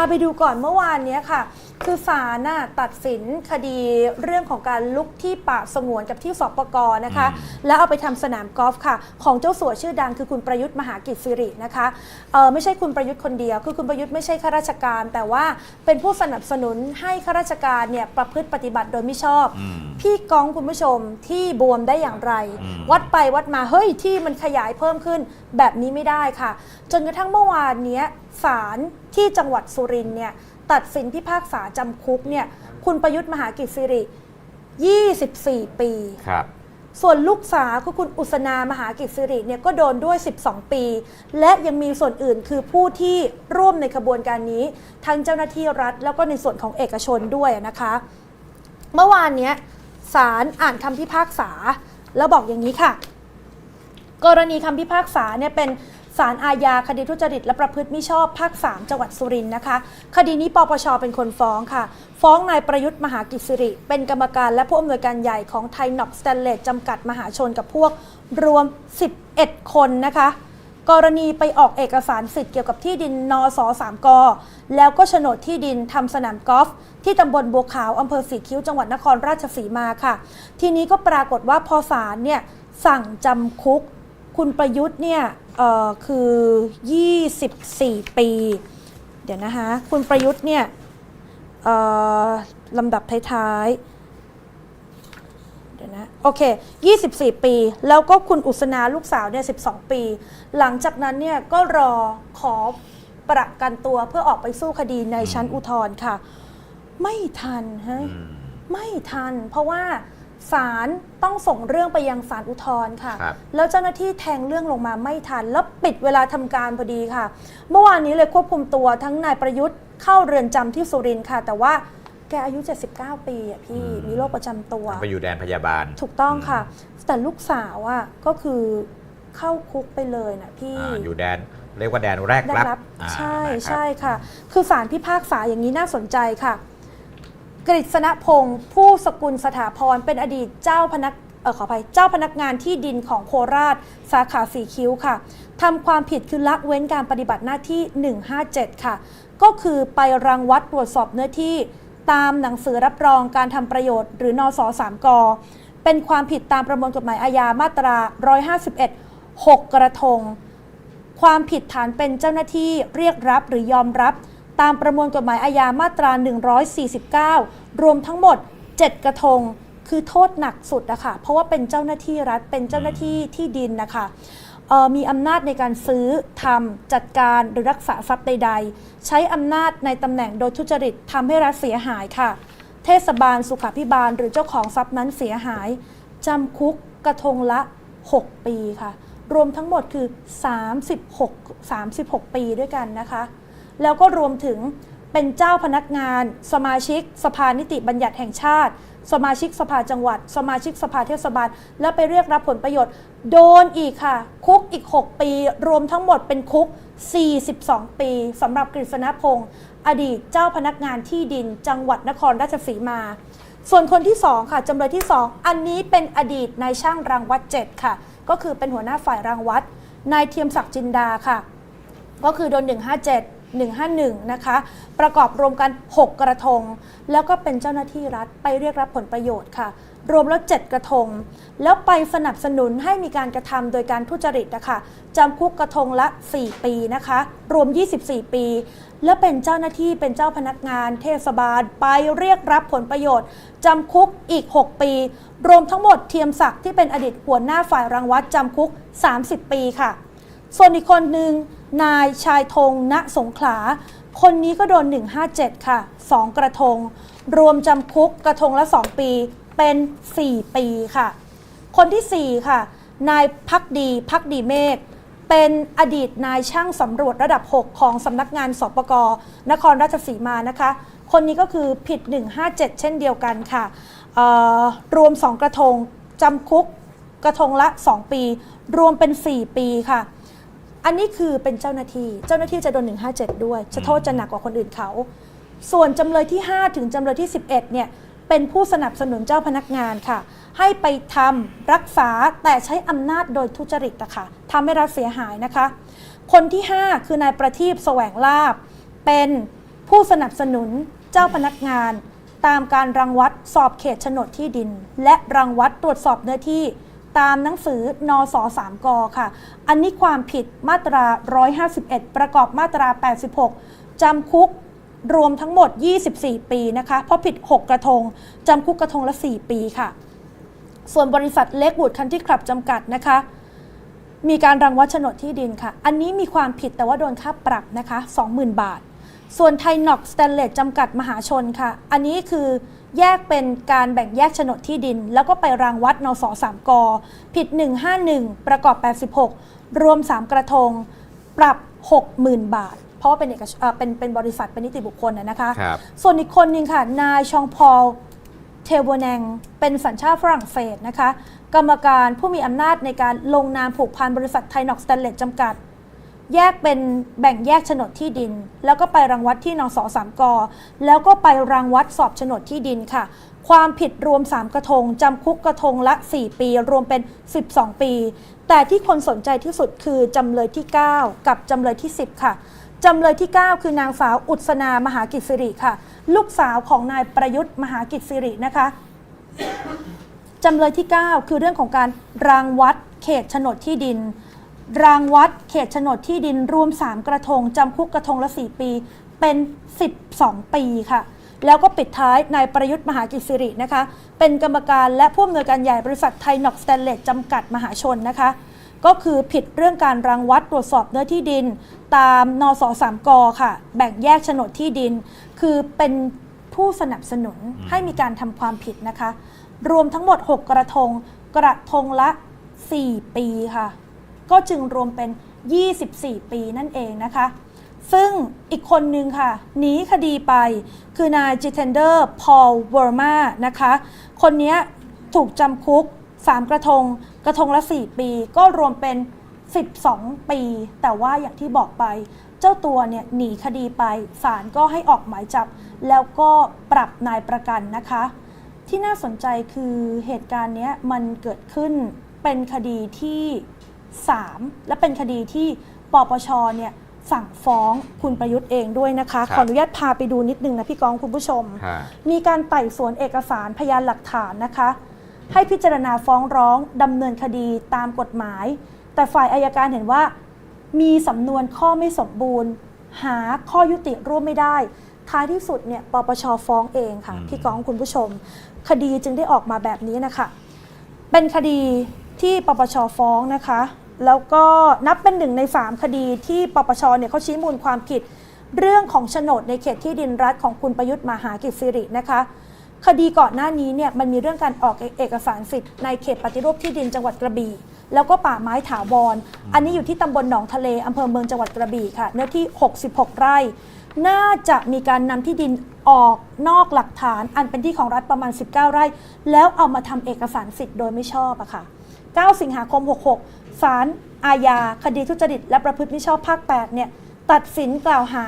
าไปดูก่อนเมื่อวานเนี้ยค่ะ คือศาลน่ะตัดสินคดีเรื่องของการลุกที่ป่าสงวนกับที่สปกนะคะ แล้วเอาไปทำสนามกอล์ฟค่ะ ของเจ้าสัวชื่อดังคือคุณประยุทธ์มหากิจสิรินะคะเออไม่ใช่คุณประยุทธ์คนเดียว คือคุณประยุทธ์ไม่ใช่ข้าราชการ แต่ว่าเป็นผู้สนับสนุนให้ข้าราชการเนี่ยประพฤติปฏิบัติโดยไม่ชอบ อืม พี่ก้องคุณผู้ชมที่บวมได้อย่างไร อืม วัดไปวัดมาเฮ้ยที่มันขยายเพิ่มขึ้นแบบนี้ไม่ได้ค่ะ จนกระทั่งเมื่อวานเนี้ยศาลที่จังหวัดสุรินทร์เนี่ย ตัดสินพิพากษาจำคุกเนี่ยคุณประยุทธ์มหากิจสิริ 24 ปี ครับ ส่วนลูกสาวคือคุณอุศนามหากิจสิริเนี่ยก็โดนด้วย 12 ปี และยังมีส่วนอื่นคือผู้ที่ร่วมในขบวนการนี้ ทั้งเจ้าหน้าที่รัฐ แล้วก็ในส่วนของเอกชนด้วยนะคะ เมื่อวานเนี้ยศาลอ่านคำพิพากษา แล้วบอกอย่างนี้ค่ะ กรณีคำพิพากษาเนี่ยเป็น ศาลอาญาคดีทุจริตและประพฤติมิชอบภาค 3 จังหวัดสุรินทร์นะคะ คดีนี้ปปชเป็นคนฟ้องค่ะ ฟ้องนายประยุทธ์มหากิจสิริ เป็นกรรมการและผู้อำนวยการใหญ่ของไทยน็อกสแตนเลสจำกัดมหาชนกับพวกรวม 11 คนนะคะ กรณีไปออกเอกสารสิทธิ์เกี่ยวกับที่ดินนสสามกแล้วก็โฉนดที่ดินทำสนามกอล์ฟที่ตำบลบัวขาวอำเภอสีคิ้วจังหวัดนครราชสีมาค่ะ ทีนี้ก็ปรากฏว่าพอศาลเนี่ยสั่งจำคุก คุณประยุทธ์เนี่ย เอ่อคือ 24 ปี เดี๋ยวนะคะคุณประยุทธ์เนี่ยเอ่อลำดับท้ายๆ เดี๋ยวนะ โอเค 24 ปี แล้วก็คุณอุศนาลูกสาวเนี่ย 12 ปี หลังจากนั้นเนี่ยก็รอขอประกันตัวเพื่อออกไปสู้คดีในชั้นอุทธรณ์ค่ะ ไม่ทันฮะอืมไม่ทัน เพราะว่า ศาลต้องส่งเรื่องไปยังศาลอุทธรณ์ค่ะ ครับ แล้วเจ้าหน้าที่แทงเรื่องลงมาไม่ทัน แล้วปิดเวลาทำการพอดีค่ะ เมื่อวานนี้เลยควบคุมตัวทั้งนายประยุทธ์เข้าเรือนจำที่สุรินทร์ค่ะ แต่ว่าแกอายุ 79 ปีอะพี่อืมมีโรคประจำตัว ไปอยู่แดนพยาบาล ถูกต้องค่ะ แต่ลูกสาวอะก็คือเข้าคุกไปเลยนะพี่ อ่าอยู่แดนเรียกว่าแดนแรกได้รับรับอ่าใช่นะครับ ใช่ค่ะ คือสารพิพากษาอย่างนี้น่าสนใจค่ะ กฤษณพงศ์ผู้สกุลสถาพรเป็นอดีตเจ้าพนักเออขออภัยเจ้าพนักงานที่ดินของโคราช สาขาสีคิ้วค่ะทำความผิดคือละเว้นการปฏิบัติหน้าที่ 157 ค่ะ ก็คือไปรังวัดตรวจสอบเนื้อที่ตามหนังสือรับรองการทำประโยชน์ หรือนสสามกเป็นความผิดตามประมวลกฎหมายอาญามาตรา 151 6 กระทง ความผิดฐานเป็นเจ้าหน้าที่เรียกรับหรือยอมรับ ตามประมวลกฎหมายอาญามาตรา 149 รวมทั้งหมด 7 กระทง คือโทษหนักสุดนะคะเพราะว่าเป็นเจ้าหน้าที่รัฐเป็นเจ้าหน้าที่ที่ดินนะคะมีอำนาจในการซื้อทำจัดการหรือรักษาทรัพย์ใด ๆ ใช้อำนาจในตำแหน่งโดยทุจริตทำให้รัฐเสียหายค่ะ เทศบาลสุขาภิบาลหรือเจ้าของทรัพย์นั้นเสียหายจำคุกกระทงละ 6 ปีค่ะ รวมทั้งหมดคือ 36 36 ปีด้วยกันนะคะ แล้วก็รวมถึงเป็นเจ้าพนักงาน สมาชิก สภานิติบัญญัติแห่งชาติ สมาชิกสภาจังหวัด สมาชิกสภาเทศบาล แล้วไปเรียกรับผลประโยชน์ โดนอีกค่ะ คุกอีก 6 ปี รวมทั้งหมดเป็นคุก 42 ปีสำหรับกฤษณพงศ์อดีตเจ้าพนักงานที่ดินจังหวัดนครราชสีมา ส่วนคนที่ 2 ค่ะจำเลยที่ 2 อันนี้เป็นอดีตนายช่างรางวัด7ค่ะ ก็คือเป็นหัวหน้าฝ่ายรางวัดนายเทียมศักดิ์จินดาค่ะ ก็คือโดน 157 151 นะคะ ประกอบรวมกัน 6 กระทง แล้วก็เป็นเจ้าหน้าที่รัฐไปเรียกรับผลประโยชน์ค่ะ รวมแล้ว 7 กระทง แล้วไปสนับสนุนให้มีการกระทำโดยการทุจริตนะคะจำคุกกระทงละ 4 ปีนะคะ รวม 24 ปี และเป็นเจ้าหน้าที่เป็นเจ้าพนักงาน เทศบาล ไปเรียกรับผลประโยชน์จำคุกอีก 6 ปี รวมทั้งหมดเทียมศักดิ์ที่เป็นอดีตหัวหน้าฝ่ายรังวัดจำคุก 30 ปีค่ะ ส่วนอีกคนหนึ่ง นายชายธงณสงขลา คนนี้ก็โดน 157 ค่ะ 2 กระทง รวมจำคุกกระทงละ 2 ปีเป็น 4 ปีค่ะ คนที่ 4 ค่ะ นายพักดีพักดีเมฆเป็นอดีตนายช่างสำรวจระดับ 6 ของสำนักงานสปกนครราชสีมานะคะ คนนี้ก็คือผิด 157 เช่นเดียวกันค่ะ รวม 2 กระทงจำคุกกระทงละ 2 ปี รวมเป็น 4 ปีค่ะ อันนี้คือเป็นเจ้าหน้าที่ เจ้าหน้าที่จะโดน 157 ด้วยจะโทษจะหนักกว่าคนอื่นเขา ส่วนจำเลยที่ 5 ถึงจำเลยที่ 11 เนี่ย เป็นผู้สนับสนุนเจ้าพนักงานค่ะ ให้ไปทำรักษาแต่ใช้อำนาจโดยทุจริตนะคะทำให้รัฐเสียหายนะคะ คนที่ 5 คือนายประทีปแสวงลาบ เป็นผู้สนับสนุนเจ้าพนักงาน ตามการรังวัดสอบเขตโฉนดที่ดิน และรังวัดตรวจสอบเนื้อที่ ตามหนังสือนส3กค่ะ อันนี้ความผิดมาตรา 151 ประกอบมาตรา 86 จำคุกรวมทั้งหมด 24 ปีนะคะ เพราะผิด 6 กระทง จำคุกกระทงละ 4 ปีค่ะ ส่วนบริษัทเล็กวูดคันที่คลับจำกัดนะคะ มีการรังวัดโฉนดที่ดินค่ะ อันนี้มีความผิดแต่ว่าโดนค่าปรับนะคะ 20,000 บาท ส่วนไทยน็อกสแตนเลสจำกัดมหาชนค่ะ อันนี้คือแยกเป็นการแบ่งแยกโฉนดที่ดิน แล้วก็ไปรังวัดนสสามกผิด 151 ประกอบ 86 รวม 3 กระทง ปรับ 60,000 บาท เพราะว่าเป็นเอกชเอ่อเป็นเป็นบริษัทเป็นนิติบุคคลนะนะคะครับส่วนอีกคนหนึ่งค่ะ นายชองพอลเทโบแนงเป็นสัญชาติฝรั่งเศสนะคะ กรรมการผู้มีอำนาจในการลงนามผูกพันบริษัทไทยน็อกสแตนเลสจำกัด แยกเป็นแบ่งแยกโฉนดที่ดิน แล้วก็ไปรังวัดที่นสสามกแล้วก็ไปรังวัดสอบโฉนดที่ดินค่ะ ความผิดรวม 3 กระทงจำคุกกระทงละ 4 ปี รวมเป็น 12 ปี แต่ที่คนสนใจที่สุดคือจำเลยที่ 9 กับจำเลยที่ 10 ค่ะจำเลยที่ 9 คือนางสาวอุศนามหากิจสิริค่ะ ลูกสาวของนายประยุทธ์มหากิจสิรินะคะจำเลยที่ 9 คือเรื่องของการรางวัดเขตโฉนดที่ดิน รางวัดเขตโฉนดที่ดินรวม 3 กระทงจำคุกกระทงละ 4 ปี เป็น 12 ปีค่ะ แล้วก็ปิดท้ายนายประยุทธ์มหากิจสิรินะคะ เป็นกรรมการและผู้อำนวยการใหญ่บริษัทไทยน็อกสแตนเลสจำกัดมหาชนนะคะ ก็คือผิดเรื่องการรังวัดตรวจสอบเนื้อที่ดิน ตามนสสามกค่ะ แบ่งแยกโฉนดที่ดิน คือเป็นผู้สนับสนุนให้มีการทำความผิดนะคะ รวมทั้งหมด 6 กระทง กระทงละ 4 ปีค่ะ ก็จึงรวมเป็น 24 ปีนั่นเองนะคะ ซึ่งอีกคนนึงค่ะ หนีคดีไป คือนายจิเทนเดอร์ พอลเวอร์มานะคะ คนนี้ถูกจำคุก 3 กระทง กระทงละ 4 ปี ก็รวมเป็น 12 ปี แต่ว่าอย่างที่บอกไป เจ้าตัวเนี่ยหนีคดีไป ศาลก็ให้ออกหมายจับ แล้วก็ปรับนายประกันนะคะ ที่น่าสนใจคือเหตุการณ์เนี้ยมันเกิดขึ้นเป็นคดีที่ 3 และเป็นคดีที่ปปชเนี่ยสั่งฟ้องคุณประยุทธ์เองด้วยนะคะครับขออนุญาตพาไปดูนิดนึงนะพี่กองคุณผู้ชมค่ะมีการไต่สวนเอกสารพยานหลักฐานนะคะ ให้พิจารณาฟ้องร้องดำเนินคดีตามกฎหมาย แต่ฝ่ายอายการเห็นว่า มีสำนวนข้อไม่สมบูรณ์ หาข้อยุติร่วมไม่ได้ ท้ายที่สุดเนี่ยปปชฟ้องเองค่ะอืมพี่ก้องคุณผู้ชม คดีจึงได้ออกมาแบบนี้นะคะ เป็นคดีที่ปปชฟ้องนะคะ แล้วก็นับเป็นหนึ่งใน 3 คดีที่ปปชเนี่ยเขาชี้มูลความผิด เรื่องของโฉนดในเขตที่ดินรัฐของคุณประยุทธ์มหากิจสิรินะคะคดีก่อนหน้านี้เนี่ยมันมีเรื่องการออกเอกสารสิทธิ์ในเขตปฏิรูปที่ดินจังหวัดกระบี่ แล้วก็ป่าไม้ถาวรอันนี้อยู่ที่ตำบลหนองทะเลอำเภอเมืองจังหวัดกระบี่ค่ะ เนื้อที่ 66 ไร่ น่าจะมีการนำที่ดินออกนอกหลักฐาน อันเป็นที่ของรัฐประมาณ 19 ไร่ แล้วเอามาทำเอกสารสิทธิ์โดยไม่ชอบอะค่ะ 9 สิงหาคม 66 ศาลอาญา คดีทุจริต และประพฤติมิชอบภาค 8 เนี่ย ตัดสินกล่าวหา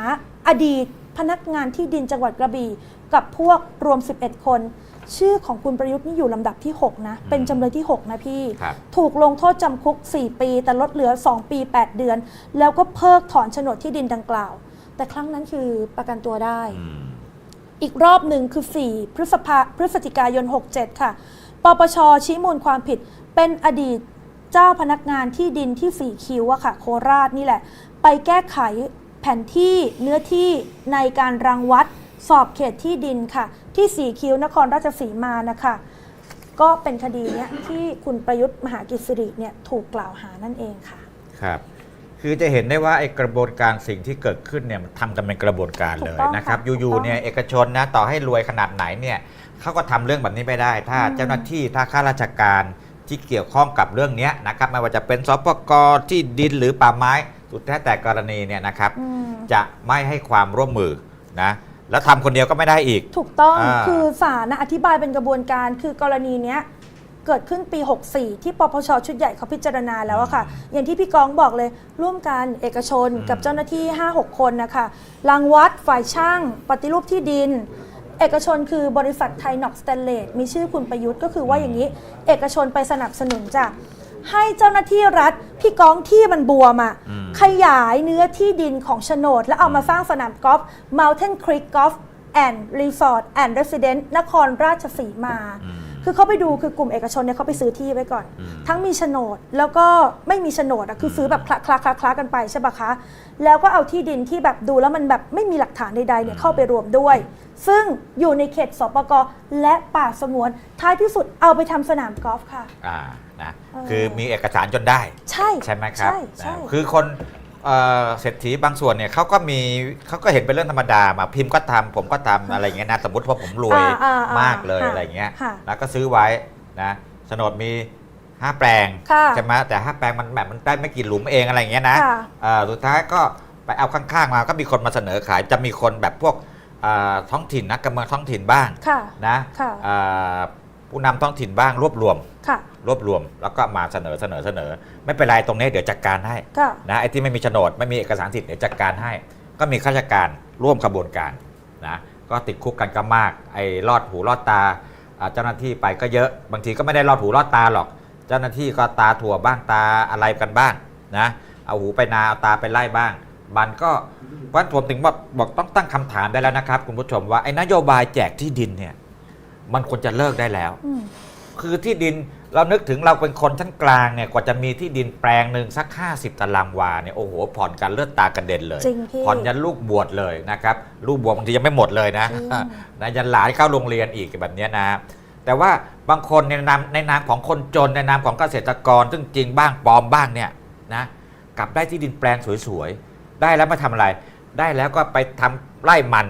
อดีตพนักงานที่ดินจังหวัดกระบี่ กับพวกรวม 11 คน ชื่อของคุณประยุทธ์นี่อยู่ลำดับที่ 6 นะ เป็นจำเลยที่ 6 นะพี่ ครับ ถูกลงโทษจำคุก 4 ปี แต่ลดเหลือ 2 ปี 8 เดือน แล้วก็เพิกถอนโฉนดที่ดินดังกล่าว แต่ครั้งนั้นคือประกันตัวได้ อืม อีกรอบหนึ่งคือ 4 พฤษภาพฤศจิกายน 67 ค่ะ ปปชชี้มูลความผิดเป็นอดีตเจ้าพนักงานที่ดินที่สีคิ้วอะค่ะโคราชนี่แหละ ไปแก้ไขแผนที่เนื้อที่ในการรังวัด สอบเขตที่ดินค่ะ ที่สีคิ้วนครราชสีมานะคะ ก็เป็นคดีเนี้ยที่คุณประยุทธ์มหากิจสิริเนี่ยถูกกล่าวหานั่นเองค่ะ ครับ คือจะเห็นได้ว่าไอ้กระบวนการสิ่งที่เกิดขึ้นเนี่ยมันทำกันเป็นกระบวนการถูเลกยต้องนะครับค่ะถูกอยู่ต้องๆเนี่ยเอกชนนะต่อให้รวยขนาดไหนเนี่ย เขาก็ทำเรื่องแบบนี้ไม่ได้ ถ้าอืมเจ้าหน้าที่ถ้าข้าราชการที่เกี่ยวข้องกับเรื่องเนี้ยนะครับไม่ว่าจะเป็นสปกที่ดินหรือป่าไม้สุดแท้แต่กรณีเนี่ยนะครับอืมจะไม่ให้ความร่วมมือนะแล้วทำคนเดียวก็ไม่ได้อีก ถูกต้องอ่าคือศาลนะอธิบายเป็นกระบวนการคือกรณีเนี้ยเกิดขึ้นปี 64 ที่ปปชชุดใหญ่เขาพิจารณาแล้วอะค่ะ อย่างที่พี่กองบอกเลย ร่วมกันเอกชนกับเจ้าหน้าที่ 5-6 คนนะคะรางวัดฝ่ายช่าง ปฏิรูปที่ดิน เอกชนคือบริษัทไทยน็อกสแตนเลสมีชื่อคุณประยุทธ์ก็คือว่าอย่างนี้ เอกชนไปสนับสนุนจ้ะให้เจ้าหน้าที่รัฐพี่ก้องที่มันบวมอะอืมขยายเนื้อที่ดินของโฉนด แล้วเอามาสร้างสนามกอล์ฟ Mountain Creek Golf and Resort and Residence นครราชสีมาอืม คือเขาไปดูคือกลุ่มเอกชนเนี่ยเขาไปซื้อที่ไว้ก่อน อืม ทั้งมีโฉนดแล้วก็ไม่มีโฉนดอะคือซื้อแบบคละคละคละคละกันไปใช่ปะคะ แล้วก็เอาที่ดินที่แบบดูแล้วมันแบบไม่มีหลักฐานใดๆเนี่ยเข้าไปรวมด้วย ซึ่งอยู่ในเขตสปกและป่าสงวนท้ายที่สุดเอาไปทำสนามกอล์ฟค่ะ อ่านะเออ คือมีเอกสารจนได้ ใช่ ใช่ไหมครับใช่ใช่ นะคือคน เอ่อเศรษฐีบางส่วนเนี่ยเขาก็มีเขาก็เห็นเป็นเรื่องธรรมดามาพิมพ์ก็ทำผมก็ทำอะไรอย่างเงี้ยนะสมมติว่าผมรวยอ่าอ่าอ่ามากเลยค่ะอะไรอย่างเงี้ยค่ะแล้วก็ซื้อไว้นะโฉนดมี5แปลงค่ะใช่ไหมแต่5แปลงมันแบบมันได้ไม่กี่หลุมเองอะไรอย่างเงี้ยนะค่ะเอ่อสุดท้ายก็ไปเอาข้างๆมาก็มีคนมาเสนอขายจะมีคนแบบพวกเอ่อท้องถิ่นนักการเมืองท้องถิ่นบ้างค่ะนะค่ะเอ่อ ผู้นำท้องถิ่นบ้างรวบรวมค่ะรวบรวมแล้วก็มาเสนอเสนอเสนอ ไม่เป็นไรตรงนี้เดี๋ยวจัดการให้ค่ะนะไอ้ที่ไม่มีโฉนดไม่มีเอกสารสิทธิ์เดี๋ยวจัดการให้ ก็มีข้าราชการร่วมขบวนการนะก็ติดคุกกันก็มากไอ้รอดหูรอดตาอ่าเจ้าหน้าที่ไปก็เยอะบางทีก็ไม่ได้รอดหูรอดตาหรอก เจ้าหน้าที่ก็ตาถั่วบ้างตาอะไรกันบ้างนะเอาหูไปนาเอาตาไปไล่บ้าง มันก็เพราะฉะนั้นผมถึงบอกบอกต้องตั้งคำถามได้แล้วนะครับ คุณผู้ชมว่าไอ้นโยบายแจกที่ดินเนี่ย มันควรจะเลิกได้แล้ว อืมคือที่ดินเรานึกถึงเราเป็นคนชั้นกลางเนี่ยกว่าจะมีที่ดินแปลงหนึ่งสัก 50 ตารางวาเนี่ยโอ้โหผ่อนกันเลือดตากระเด็นเลย จริงพี่ ผ่อนยันลูกบวชเลยนะครับ ลูกบวชบางทียังไม่หมดเลยนะจริงนะยันหลานเข้าโรงเรียนอีกแบบเนี้ยนะ แต่ว่าบางคนในนามในนามของคนจนในนามของเกษตรกร ซึ่งจริงบ้างปลอมบ้างเนี่ยนะกลับได้ที่ดินแปลงสวยๆ ได้แล้วมาทำอะไร ได้แล้วก็ไปทำไร่มัน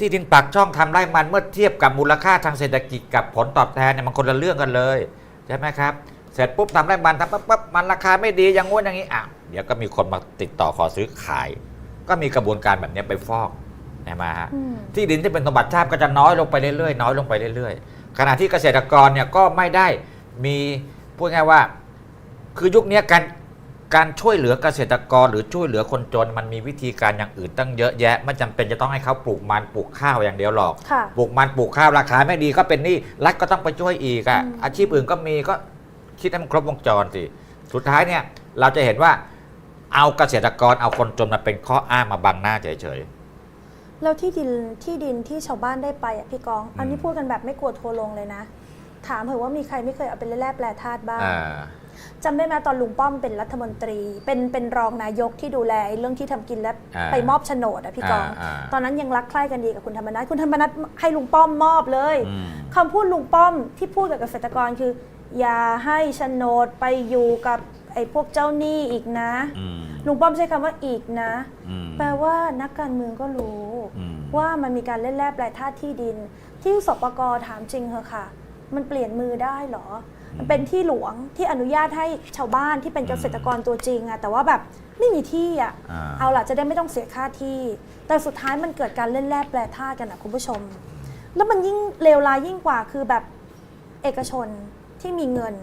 ที่ดินปากช่องทำไร่มันเมื่อเทียบกับมูลค่าทางเศรษฐกิจกับผลตอบแทนเนี่ยมันคนละเรื่องกันเลยใช่ไหมครับเสร็จปุ๊บทำไร่มันทำปั๊บปั๊บมันราคาไม่ดีอย่างงู้นอย่างนี้อะเดี๋ยวก็มีคนมาติดต่อขอซื้อขาย ก็มีกระบวนการแบบนี้ไปฟอกใช่ไหมฮะอืมที่ดินที่เป็นสมบัติชาติก็จะน้อยลงไปเรื่อยๆน้อยลงไปเรื่อยๆ ขณะที่เกษตรกรเนี่ยก็ไม่ได้มีพูดง่ายว่า คือยุคนี้การ การช่วยเหลือเกษตรกรหรือช่วยเหลือคนจนมันมีวิธีการอย่างอื่นตั้งเยอะแยะไม่จำเป็นจะต้องให้เขาปลูกมันปลูกข้าวอย่างเดียวหรอก ค่ะปลูกมันปลูกข้าวราคาไม่ดีก็เป็นหนี้รัฐก็ต้องไปช่วยอีกอะอืม อาชีพอื่นก็มีก็คิดให้มันครบวงจรสิสุดท้ายเนี่ยเราจะเห็นว่าเอาเกษตรกรเอาคนจนมาเป็นข้ออ้างมาบังหน้าเฉย แล้วที่ดินที่ดินที่ชาวบ้านได้ไปอะพี่กอง อันนี้อืม พูดกันแบบไม่กลัวทัวร์ลงเลยนะ ถามเถอะว่ามีใครไม่เคยเอาเป็นแร่แปรธาตุบ้างๆอ่า จำได้ไหมตอนลุงป้อมเป็นรัฐมนตรี เป็นเป็นรองนายกที่ดูแลไอ้เรื่องที่ทำกินและอ่าไปมอบโฉนดอะพี่กอง อ่าอ่า ตอนนั้นยังรักใคร่กันดีกับคุณธรรมนัฐคุณธรรมนัฐให้ลุงป้อมมอบเลย อืม คำพูดลุงป้อมที่พูดกับเกษตรกรคือ อย่าให้โฉนดไปอยู่กับไอ้พวกเจ้าหนี้อีกนะ อืมลุงป้อมใช้คำว่าอีกนะ อืม แปลว่านักการเมืองก็รู้ อืม ว่ามันมีการเล่นแร่แปรธาตุที่ดิน ที่สปกถามจริงเหอะค่ะ มันเปลี่ยนมือได้เหรอ มันเป็นที่หลวงที่อนุญาตให้ชาวบ้านที่เป็นเกษตรกรตัวจริงอะแต่ว่าแบบไม่มีที่อะอ่า เอาล่ะจะได้ไม่ต้องเสียค่าที่ แต่สุดท้ายมันเกิดการเล่นแร่แปรธาตุกันนะคุณผู้ชม แล้วมันยิ่งเลวร้ายยิ่งกว่าคือแบบเอกชนที่มีเงิน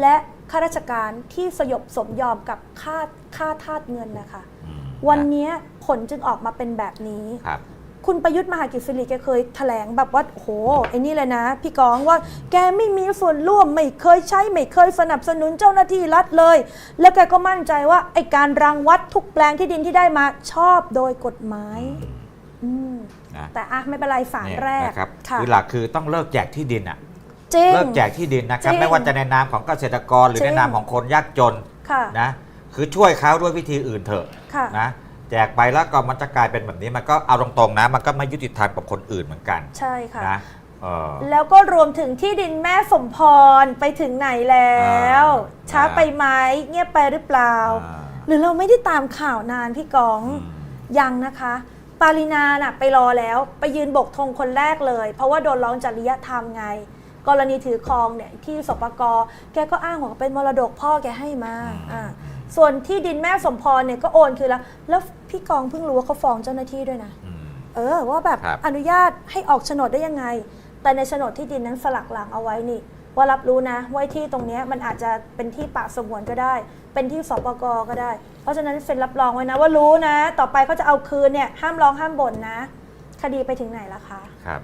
และข้าราชการที่สยบสมยอมกับค่าค่าทาสเงินนะคะ อืมวันเนี้ยผลจึงออกมาเป็นแบบนี้ ครับ คุณประยุทธ์มหากิจสิริแกเคยแถลงแบบว่าโอ้โหไอ้นี่เลยนะ พี่กองว่าแกไม่มีส่วนร่วมไม่เคยใช้ ไม่เคยสนับสนุนเจ้าหน้าที่รัฐเลย แล้วแกก็มั่นใจว่าไอ้การรังวัดทุกแปลงที่ดินที่ได้มาชอบโดยกฎหมายอืมนะแต่อะไม่เป็นไรสารเนี่ยแรก นะครับค่ะคือหลักคือต้องเลิกแจกที่ดินอะจริง เลิกแจกที่ดินนะครับจริงไม่ว่าจะในนามของเกษตรกรหรือจริในง นามของคนยากจนค่ะ นะคือช่วยเขาด้วยวิธีอื่นเถอะค่ะ นะ แจกไปแล้วก็มันจะกลายเป็นแบบนี้มันก็เอาตรงๆนะ มันก็ไม่ยุติธรรมกับคนอื่นเหมือนกันใช่ค่ะนะเออ แล้วก็รวมถึงที่ดินแม่สมพรไปถึงไหนแล้ว อ่า ช้าไปไหมเงียบไปหรือเปล่า อ่าหรือเราไม่ได้ตามข่าวนานพี่กอง อืม ยังนะคะ ปารินาน่ะไปรอแล้วไปยืนบกธงคนแรกเลย เพราะว่าโดนร้องจริยธรรมไง กรณีถือครองเนี่ยที่สปกแกก็อ้างว่าเป็นมรดกพ่อแกให้มาอ่าส่วนที่ดินแม่สมพรเนี่ยก็โอนคือแล้วแล้ว พี่กองเพิ่งรู้ว่าเขาฟ้องเจ้าหน้าที่ด้วยนะ อืม เออว่าแบบครับ อนุญาตให้ออกโฉนดได้ยังไง แต่ในโฉนดที่ดินนั้นสลักหลังเอาไว้นี่ ว่ารับรู้นะว่าที่ตรงเนี้ยมันอาจจะเป็นที่ป่าสงวนก็ได้ เป็นที่สปกก็ได้ เพราะฉะนั้นเซ็นรับรองไว้นะ ว่ารู้นะ ต่อไปเขาจะเอาคืนเนี่ยห้ามร้องห้ามบ่นนะ คดีไปถึงไหนละคะ ครับ